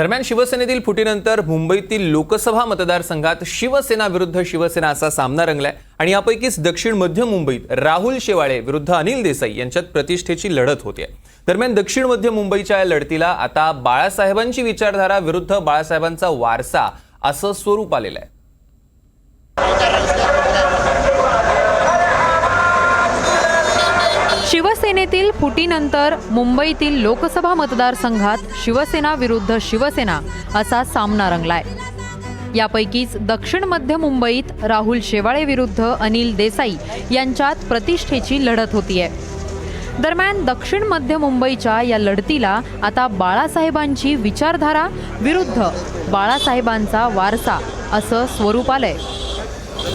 दरम्यान शिवसेनेतील फुटीनंतर मुंबईतील लोकसभा मतदारसंघात शिवसेना विरुद्ध शिवसेना असा सामना रंगलाय. आणि यापैकीच दक्षिण मध्य मुंबईत राहुल शेवाळे विरुद्ध अनिल देसाई यांच्यात प्रतिष्ठेची लढत होते दरम्यान दक्षिण मध्य मुंबईच्या या लढतीला आता बाळासाहेबांची विचारधारा विरुद्ध बाळासाहेबांचा वारसा असं स्वरूप आलेलं आहे. शिवसेनेतील फुटीनंतर मुंबईतील लोकसभा मतदारसंघात शिवसेना विरुद्ध शिवसेना असा सामना रंगलाय. यापैकीच दक्षिण मध्य मुंबईत राहुल शेवाळे विरुद्ध अनिल देसाई यांच्यात प्रतिष्ठेची लढत होतीये. दरम्यान दक्षिण मध्य मुंबईच्या या लढतीला आता बाळासाहेबांची विचारधारा विरुद्ध बाळासाहेबांचा वारसा असं स्वरूप आलंय.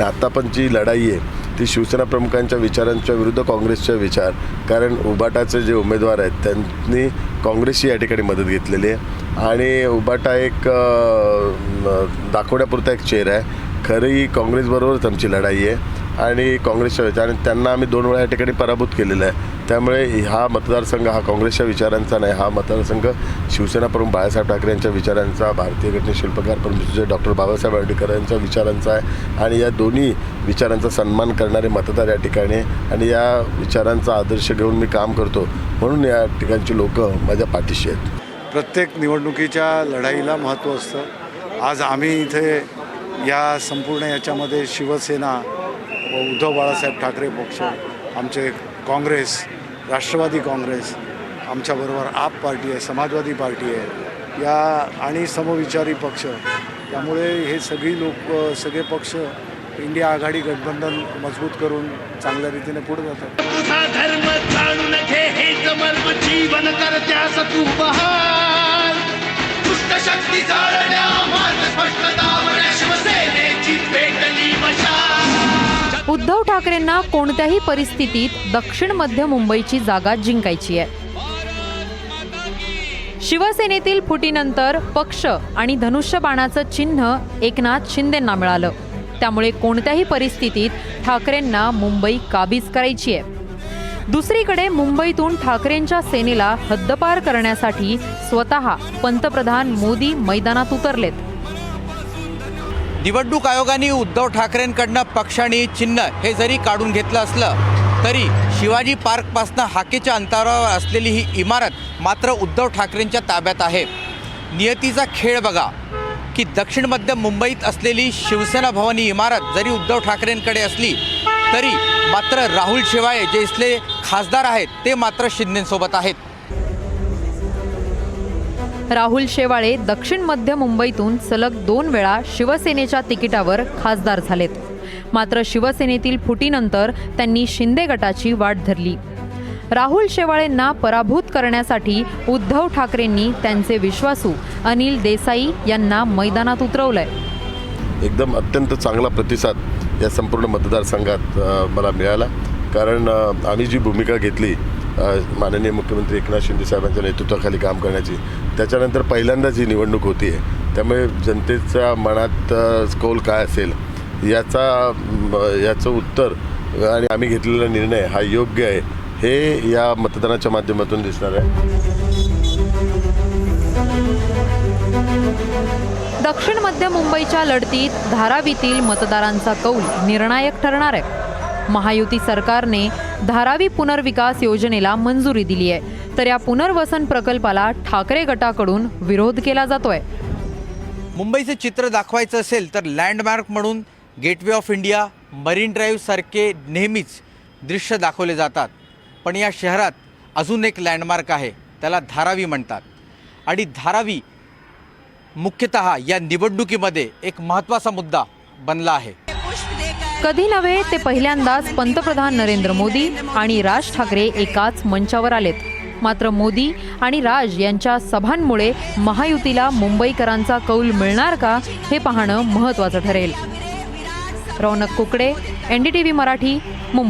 आता पण जी लढाई आहे ती शिवसेना प्रमुखांच्या विचारांच्या विरुद्ध काँग्रेसचे विचार. कारण उबाटाचे जे उमेदवार आहेत त्यांनी काँग्रेसची या ठिकाणी मदत घेतलेली आहे. आणि उबाटा एक दाखवण्यापुरता एक चेहरा आहे. खरी काँग्रेसबरोबरच आमची लढाई आहे. आणि काँग्रेसच्या विचार आणि त्यांना आम्ही दोन वेळा या ठिकाणी पराभूत केलेलं आहे. त्यामुळे हा मतदारसंघ हा काँग्रेसच्या विचारांचा नाही हा मतदारसंघ शिवसेना प्रमुख बाळासाहेब ठाकरे यांच्या विचारांचा भारतीय घटने शिल्पकार परमेश्वर डॉक्टर बाबासाहेब आंबेडकर यांच्या विचारांचा आहे. आणि या दोन्ही विचारांचा सन्मान करणारे मतदार या ठिकाणी आणि या विचारांचा आदर्श घेऊन मी काम करतो. म्हणून या ठिकाणची लोक माझ्या पाठीशी आहेत. प्रत्येक निवडणुकीच्या लढाईला महत्त्व असतं. आज आम्ही इथे या संपूर्ण याच्यामध्ये शिवसेना उद्धव बाळासाहेब ठाकरे पक्ष आमचे काँग्रेस राष्ट्रवादी काँग्रेस आमच्याबरोबर आप पार्टी आहे समाजवादी पार्टी आहे. या आणि समविचारी पक्ष त्यामुळे हे सगळी लोक सगळे पक्ष इंडिया आघाडी गठबंधन मजबूत करून चांगल्या रीतीने पुढे जातात. तुझा धर्म जीवन करत्यास तू दुष्ट शक्ती उद्धव ठाकरेंना कोणत्याही परिस्थितीत दक्षिण मध्य मुंबईची जागा जिंकायची आहे. शिवसेनेतील फुटीनंतर पक्ष आणि धनुष्यबाणाचं चिन्ह एकनाथ शिंदेंना मिळालं. त्यामुळे कोणत्याही परिस्थितीत ठाकरेंना मुंबई काबीज करायची आहे. दुसरीकडे मुंबईतून ठाकरेंच्या सेनेला हद्दपार करण्यासाठी स्वतः पंतप्रधान मोदी मैदानात उतरलेत. निवडणूक आयोगाने उद्धव ठाकरेंकडनं पक्ष आणि चिन्ह हे जरी काढून घेतलं असलं तरी शिवाजी पार्कपासनं हाकेच्या अंतरावर असलेली ही इमारत मात्र उद्धव ठाकरेंच्या ताब्यात आहे. नियतीचा खेळ बघा. की दक्षिण मध्य मुंबईत असलेली शिवसेना भवन ही इमारत जरी उद्धव ठाकरेंकडे असली तरी मात्र राहुल शेवाळे जे इथले खासदार आहेत ते मात्र शिंदेसोबत आहेत. राहुल शेवाळे दक्षिण मध्य मुंबईतून सलग दोन वेळा शिवसेनेच्या तिकिटावर खासदार झालेत. मात्र शिवसेनेतील फुटीनंतर त्यांनी शिंदे गटाची वाट धरली. राहुल शेवाळेंना पराभूत करण्यासाठी उद्धव ठाकरेंनी त्यांचे विश्वासू अनिल देसाई यांना मैदानात उतरवलंय. एकदम अत्यंत चांगला प्रतिसाद या संपूर्ण मतदारसंघात मला मिळाला. कारण आम्ही जी भूमिका घेतली माननीय मुख्यमंत्री एकनाथ शिंदे साहेबांच्या नेतृत्वाखाली काम करण्याची. त्याच्यानंतर पहिल्यांदाच ही निवडणूक होती आहे. त्यामुळे जनतेच्या मनात कौल काय असेल याचा याचं उत्तर आणि आम्ही घेतलेला निर्णय हा योग्य आहे हे या मतदानाच्या माध्यमातून दिसणार आहे. दक्षिण मध्य मुंबईच्या लढतीत धारावीतील मतदारांचा कौल निर्णायक ठरणार आहे. महायुती सरकारने धारावी पुनर्विकास योजनेला मंजुरी दिली आहे. तर या पुनर्वसन प्रकल्पाला ठाकरे गटाकडून विरोध केला जातोय. मुंबईचं चित्र दाखवायचं असेल तर लँडमार्क म्हणून gateway of India marine drive सारखे नेहमीच दृश्य दाखवले जातात. पण या शहरात अजून एक लँडमार्क आहे त्याला धारावी म्हणतात. आणि धारावी मुख्यतः या निवडणुकीमध्ये एक महत्त्वाचा मुद्दा बनला आहे. कधी नव्हे ते पहिल्यांदाच पंतप्रधान नरेंद्र मोदी आणि राज ठाकरे एकाच मंचावर आलेत. मात्र मोदी आणि राज यांच्या सभांमुळे महायुतीला मुंबईकरांचा कौल मिळणार का हे पाहणं महत्त्वाचं ठरेल. रौनक कुकडे एनडीटीव्ही मराठी मुंबई.